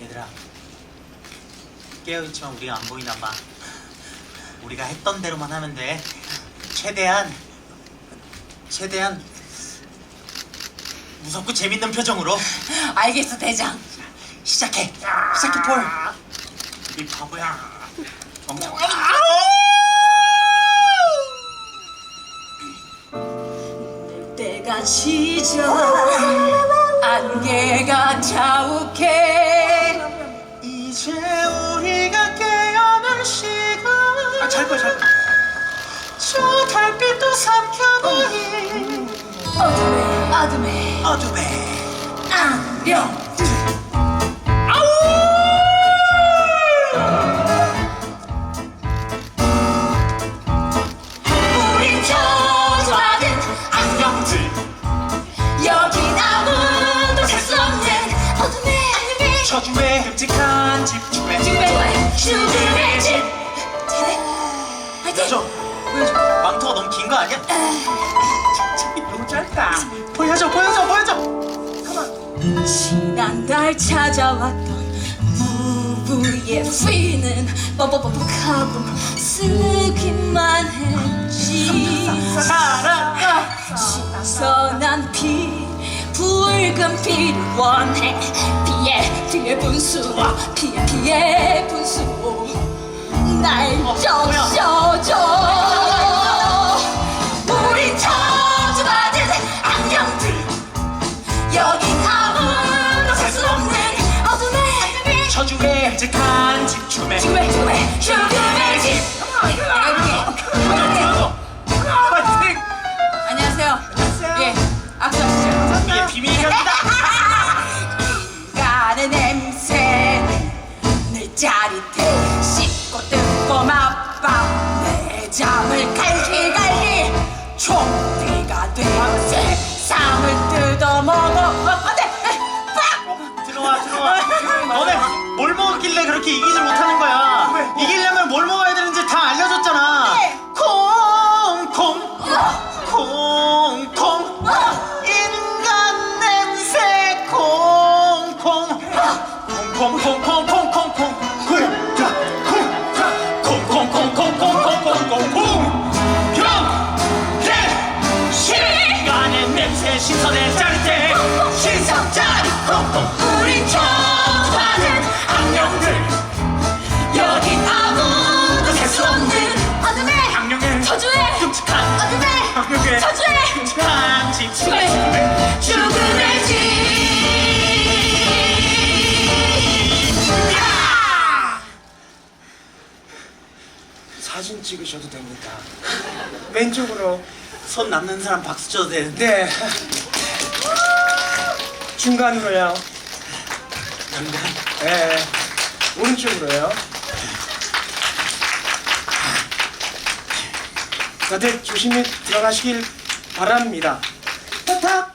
얘들아 깨어있지만 우리가 안 보이나 봐. 우리가 했던 대로만 하면 돼. 최대한 최대한 무섭고 재밌는 표정으로. 알겠어 대장. 시작해. 시작해 폴이 바보야. 멍청 때가 지져 안개가 자 달빛도 삼켜보인 어둠에 어둠에. 어둠에. 안녕. 우린 저주받은 안녕들. 여긴 아무도 살 수 없는 어둠의 안녕에 저주의 끔찍한 집중에. 죽음의 죽음의 집. 보여줘 보여줘 망토가 너무 긴 거 아니야? 너무 짧다. 보여줘 보여줘 보여줘! 지난달 찾아왔던 부부의 부인은 뻐뻐뻐뻑하고 쓰기만 했지. 살아가 신선한 피 붉은 피를 원해. 피해 피해 분수 피해 피해 분수. 날 적셔 쳐주매 직한 집주매 주매 주매 주매 집 안녕하세요. 예 악수 시죠. 이게 비밀이랍니다. 가는 냄새 늘 짜릿해. 씻고 뜯고 맛밥 내 잠을 갈기갈기. 촉 먹었길래 그렇게 이기질 못하는 거야 이기려면 뭘 먹어야 되는지 다 알려줬잖아 네. 콩콩 콩콩 인간 냄새 콩콩 콩콩콩콩콩콩콩 쿵자 쿵자 콩콩콩콩콩콩콩콩콩 병개 시간의 냄새 신선해 짜릿해 신선 짜릿 콩콩 죽음의 죽음의 집 야! 사진 찍으셔도 됩니다. 왼쪽으로. 손 남는 사람 박수 쳐도 되는데 네. 중간으로요. 네. 오른쪽으로요. 다들 조심히 들어가시길 바랍니다. 탁